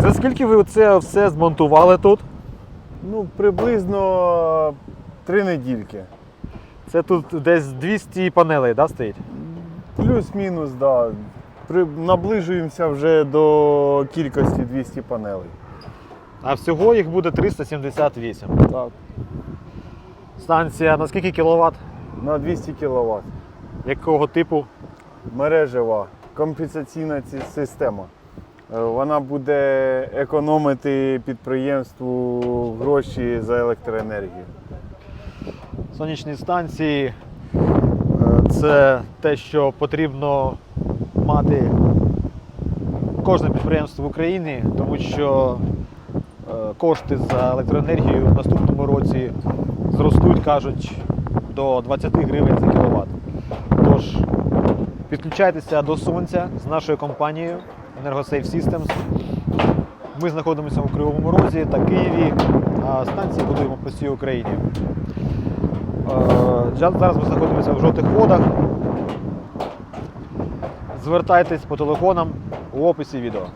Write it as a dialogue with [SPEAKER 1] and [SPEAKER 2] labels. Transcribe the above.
[SPEAKER 1] І за скільки ви це все змонтували тут?
[SPEAKER 2] Ну, приблизно три недільки.
[SPEAKER 1] Це тут десь 200 панелей, да, стоїть?
[SPEAKER 2] Плюс-мінус, да. При... Наближуємося вже до кількості 200 панелей.
[SPEAKER 1] А всього їх буде 378.
[SPEAKER 2] Так.
[SPEAKER 1] Станція на скільки кіловат?
[SPEAKER 2] На 200 кВт.
[SPEAKER 1] Якого типу?
[SPEAKER 2] Мережева компенсаційна система. Е, Вона буде економити підприємству гроші за електроенергію.
[SPEAKER 1] Сонячні станції е, це те, що потрібно мати кожне підприємство в Україні, тому що е, кошти за електроенергію в наступному році зростуть, кажуть, до 20 гривень за кіловат. Тож підключайтеся до сонця з нашою компанією Energosafe Systems. Ми знаходимося у Кривому Розі та Києві, а станції будуємо по всій Україні. Е, Зараз ми знаходимося в жовтих водах. Звертайтесь по телефонам у описі відео.